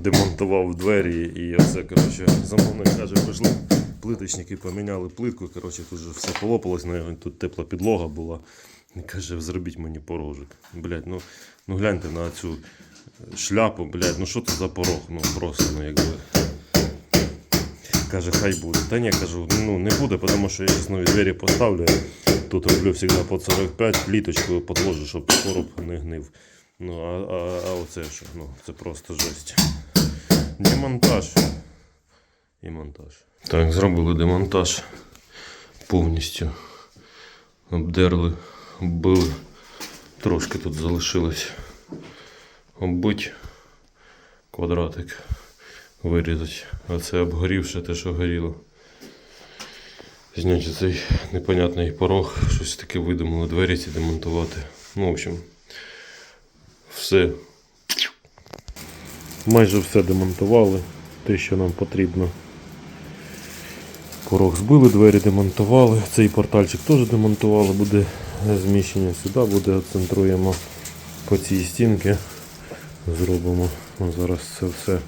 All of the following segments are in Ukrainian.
демонтував двері і оце, коротше, замовник каже, пішли. Плиточники поміняли плитку, коротше, тут же все полопалось, ну, тут тепла підлога була. І каже, зробіть мені порожик. Блять, ну, ну гляньте на цю шляпу, блять, ну що це за порог? Ну просто, ну якби. Каже, хай буде. Та ні, кажу, ну не буде, тому що я нові двері поставлю. Тут роблю завжди по 45, пліточкою подложу, щоб короб не гнив. Ну, а, а, а оце що? Ну, це просто жесть. Демонтаж. І монтаж. Так, зробили демонтаж повністю. Обдерли, оббили. Трошки тут залишилось. Оббить квадратик вирізати. А це обгорівше те, що горіло. Зняти цей непонятний порог, щось таке видумали, двері ці демонтувати. Ну, в общем, все. Майже все демонтували, те, що нам потрібно. Порог збили, двері демонтували. Цей портальчик теж демонтували, буде зміщення сюди, буде оцентруємо по цій стінці. Зробимо. Зараз це все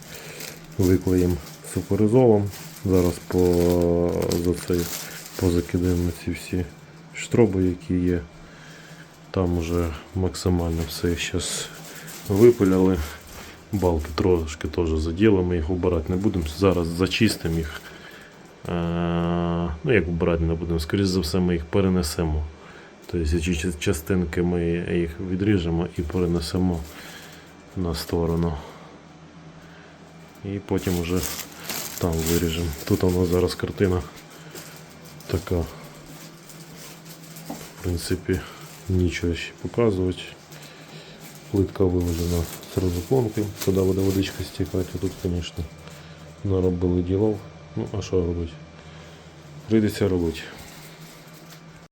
виклеїмо суперизолом. Зараз по, за цей, позакидаємо ці всі штроби, які є. Там вже максимально все зараз випиляли. Балки трошки теж заділимо, їх убирати не будемо. Зараз зачистимо їх. Е, ну, як убирати не будемо, скоріше за все, ми їх перенесемо. Тобто частинки ми їх відріжемо і перенесемо на сторону. І потім вже там виріжемо. Тут у нас зараз картина така. В принципі, нічого ще показувати. Плитка виложена сразу розуклонки, туди буде водичка стікати, тут, звісно, наробили ділов. Ну, а що робити? Прийдеться робити.